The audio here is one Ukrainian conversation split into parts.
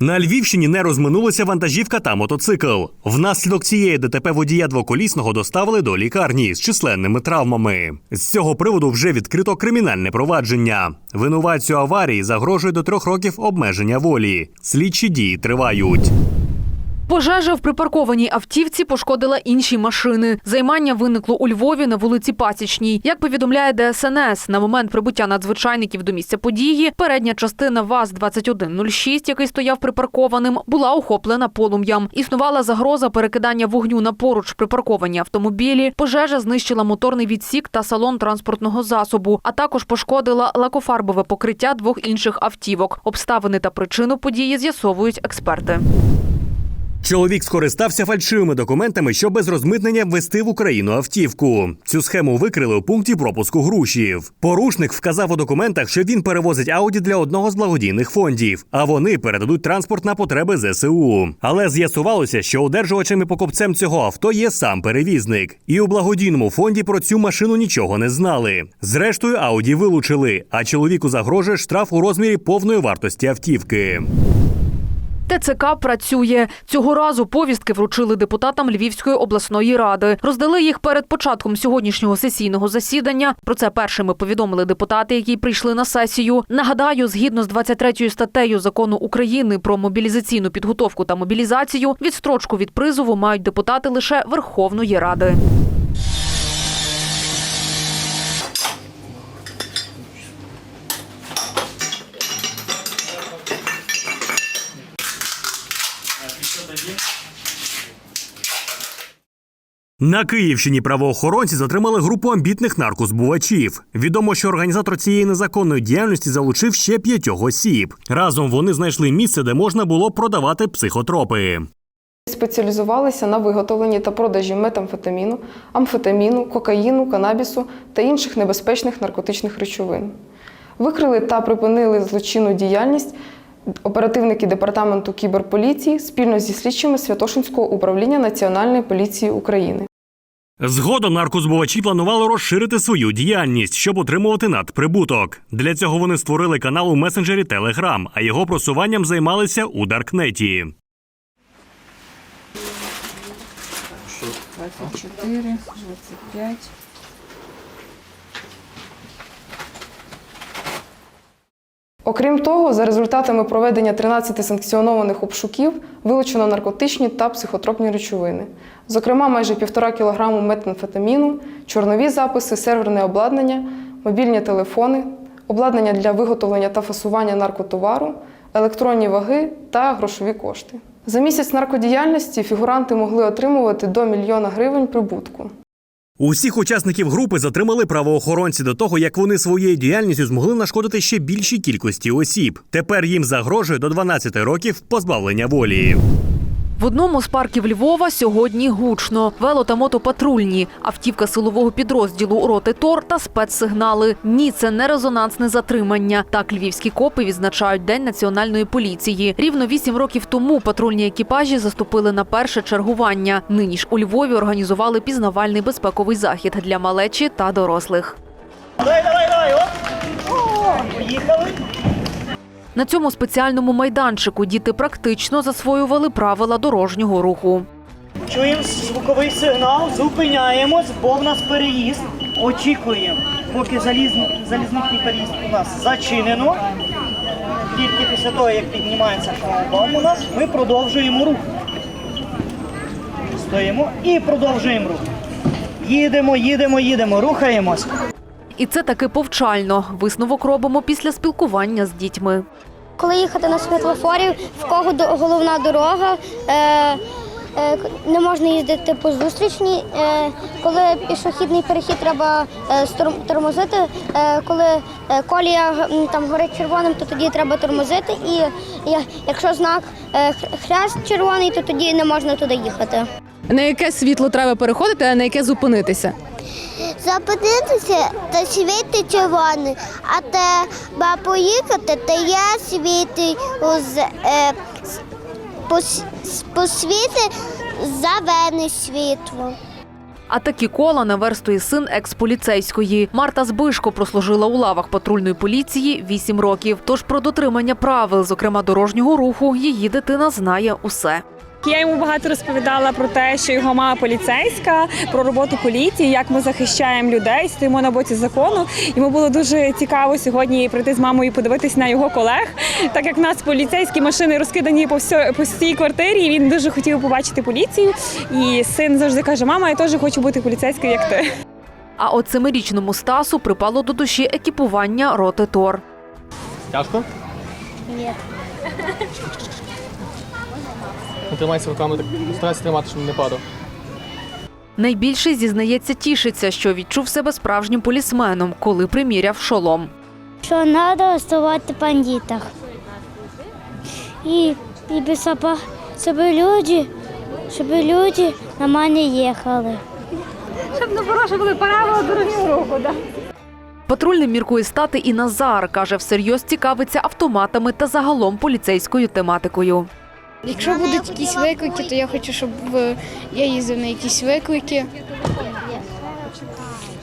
На Львівщині не розминулися вантажівка та мотоцикл. Внаслідок цієї ДТП водія двоколісного доставили до лікарні з численними травмами. З цього приводу вже відкрито кримінальне провадження. Винуватцю аварії загрожує до трьох років обмеження волі. Слідчі дії тривають. Пожежа в припаркованій автівці пошкодила інші машини. Займання виникло у Львові на вулиці Пасічній. Як повідомляє ДСНС, на момент прибуття надзвичайників до місця події, передня частина ВАЗ-2106, який стояв припаркованим, була охоплена полум'ям. Існувала загроза перекидання вогню на поруч припарковані автомобілі. Пожежа знищила моторний відсік та салон транспортного засобу, а також пошкодила лакофарбове покриття двох інших автівок. Обставини та причину події з'ясовують експерти. Чоловік скористався фальшивими документами, щоб без розмитнення ввести в Україну автівку. Цю схему викрили у пункті пропуску грушів. Порушник вказав у документах, що він перевозить ауді для одного з благодійних фондів, а вони передадуть транспорт на потреби ЗСУ. Але з'ясувалося, що одержувачем і покупцем цього авто є сам перевізник. І у благодійному фонді про цю машину нічого не знали. Зрештою, ауді вилучили, а чоловіку загрожує штраф у розмірі повної вартості автівки. ТЦК працює цього разу. Повістки вручили депутатам Львівської обласної ради. Роздали їх перед початком сьогоднішнього сесійного засідання. Про це першими повідомили депутати, які прийшли на сесію. Нагадаю, згідно з 23 статтею закону України про мобілізаційну підготовку та мобілізацію, відстрочку від призову мають депутати лише Верховної Ради. На Київщині правоохоронці затримали групу амбітних наркозбувачів. Відомо, що організатор цієї незаконної діяльності залучив ще п'ятьох осіб. Разом вони знайшли місце, де можна було продавати психотропи. Спеціалізувалися на виготовленні та продажі метамфетаміну, амфетаміну, кокаїну, канабісу та інших небезпечних наркотичних речовин. Викрили та припинили злочинну діяльність оперативники департаменту кіберполіції спільно зі слідчими Святошинського управління Національної поліції України. Згодом наркозбувачі планували розширити свою діяльність, щоб отримувати надприбуток. Для цього вони створили канал у месенджері Telegram, а його просуванням займалися у Даркнеті. 24, 25. Окрім того, за результатами проведення 13 санкціонованих обшуків вилучено наркотичні та психотропні речовини. Зокрема, майже півтора кілограму метамфетаміну, чорнові записи, серверне обладнання, мобільні телефони, обладнання для виготовлення та фасування наркотовару, електронні ваги та грошові кошти. За місяць наркодіяльності фігуранти могли отримувати до мільйона гривень прибутку. Усіх учасників групи затримали правоохоронці до того, як вони своєю діяльністю змогли нашкодити ще більшій кількості осіб. Тепер їм загрожує до 12 років позбавлення волі. В одному з парків Львова сьогодні гучно. Вело та мотопатрульні, автівка силового підрозділу роти ТОР та спецсигнали. Ні, це не резонансне затримання. Так львівські копи відзначають День національної поліції. Рівно вісім років тому патрульні екіпажі заступили на перше чергування. Нині ж у Львові організували пізнавальний безпековий захід для малечі та дорослих. Давай, давай, давай, оп! Поїхали. На цьому спеціальному майданчику діти практично засвоювали правила дорожнього руху. Чуємо звуковий сигнал, зупиняємось, бо в нас переїзд. Очікуємо, поки залізничний переїзд у нас зачинено. Тільки після того, як піднімається шлагбаум у нас, ми продовжуємо рух. Стоїмо і продовжуємо рух. Їдемо, їдемо, їдемо, рухаємось. І це таки повчально. Висновок робимо після спілкування з дітьми. Коли їхати на світлофорі, в кого головна дорога, е, е, не можна їздити по зустрічній. Е, коли пішохідний перехід треба е, тормозити, е, коли колія там горить червоним, то тоді треба тормозити. І якщо знак е, хрест червоний, то тоді не можна туди їхати. На яке світло треба переходити, а на яке зупинитися? Запитатися та світи червоний, а треба поїхати, та я світи е, посвіти зелене світло. А такі кола наверстує син експоліцейської. Марта Збишко прослужила у лавах патрульної поліції 8 років. Тож про дотримання правил, зокрема дорожнього руху, її дитина знає усе. Я йому багато розповідала про те, що його мама поліцейська, про роботу поліції, як ми захищаємо людей, стоїмо на боці закону. Йому було дуже цікаво сьогодні прийти з мамою і подивитись на його колег, так як в нас поліцейські машини розкидані по всьо- по всій квартирі. і Він дуже хотів побачити поліцію. І син завжди каже: Мама, я теж хочу бути поліцейською, як ти. А от семирічному Стасу припало до душі екіпування роти Тор. Тяжко? Ні. Тримайся руками, так старайся тримати, щоб не падав. Найбільше зізнається, тішиться, що відчув себе справжнім полісменом, коли приміряв шолом. Що треба оставати бандитах. І, і без собак, щоб люди, щоб люди на мене їхали. Патрульним міркує стати і Назар. Каже, всерйоз цікавиться автоматами та загалом поліцейською тематикою. Якщо будуть якісь виклики, то я хочу, щоб я їздив на якісь виклики.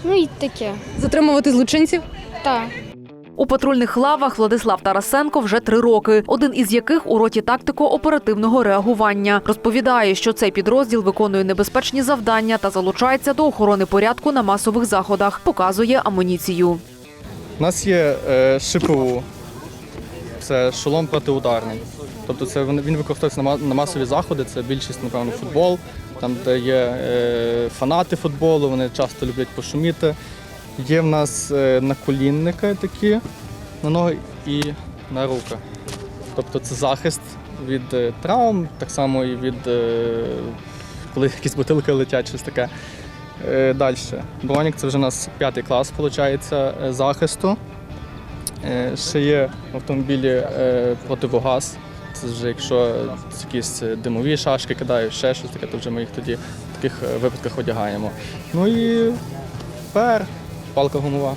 Ну і таке. Затримувати злочинців? Так. У патрульних лавах Владислав Тарасенко вже три роки, один із яких у роті тактико-оперативного реагування. Розповідає, що цей підрозділ виконує небезпечні завдання та залучається до охорони порядку на масових заходах. Показує амуніцію. У нас є е, ШПУ, це шолом протиударний. Тобто це він використовується на, масові заходи, це більшість, напевно, футбол, там, де є е, фанати футболу, вони часто люблять пошуміти. Є в нас е, наколінники такі на ноги і на руки. Тобто це захист від е, травм, так само і від коли якісь бутилки летять, щось таке. Далі. Бронік це вже у нас п'ятий клас, виходить, захисту. Е, Ще є автомобілі е, противогаз. Це вже якщо якісь димові шашки кидають, ще щось таке, то вже ми їх тоді в таких е, випадках одягаємо. Ну і пер, палка гумова.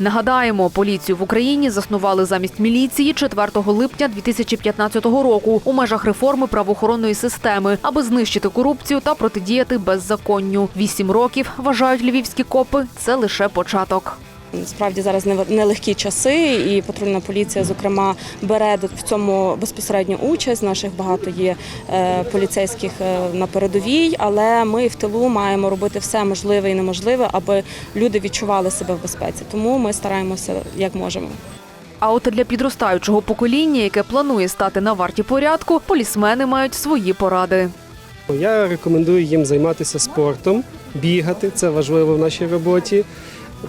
Нагадаємо, поліцію в Україні заснували замість міліції 4 липня 2015 року у межах реформи правоохоронної системи, аби знищити корупцію та протидіяти беззаконню. Вісім років вважають львівські копи. Це лише початок. Справді зараз нелегкі часи, і патрульна поліція, зокрема, бере в цьому безпосередню участь. Наших багато є е, поліцейських е, на передовій, але ми в тилу маємо робити все можливе і неможливе, аби люди відчували себе в безпеці. Тому ми стараємося як можемо. А от для підростаючого покоління, яке планує стати на варті порядку, полісмени мають свої поради. Я рекомендую їм займатися спортом, бігати, це важливо в нашій роботі.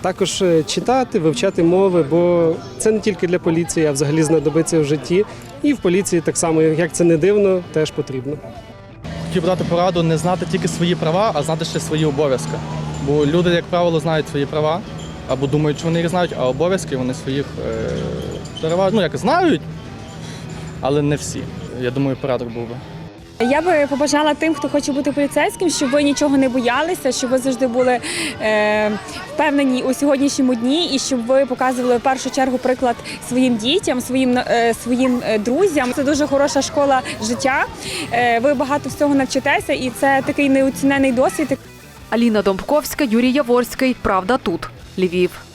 Також е, читати, вивчати мови, бо це не тільки для поліції, а взагалі знадобиться в житті. І в поліції так само, як це не дивно, теж потрібно. Хотів дати пораду не знати тільки свої права, а знати ще свої обов'язки. Бо люди, як правило, знають свої права або думають, що вони їх знають, а обов'язки вони своїх е, переважно, ну як знають, але не всі. Я думаю, порядок був би. Я би побажала тим, хто хоче бути поліцейським, щоб ви нічого не боялися, щоб ви завжди були е, впевнені у сьогоднішньому дні, і щоб ви показували в першу чергу приклад своїм дітям, своїм е, своїм е, друзям. Це дуже хороша школа життя. Е, ви багато всього навчитеся, і це такий неоцінений досвід. Аліна Домбковська, Юрій Яворський. Правда тут. Львів.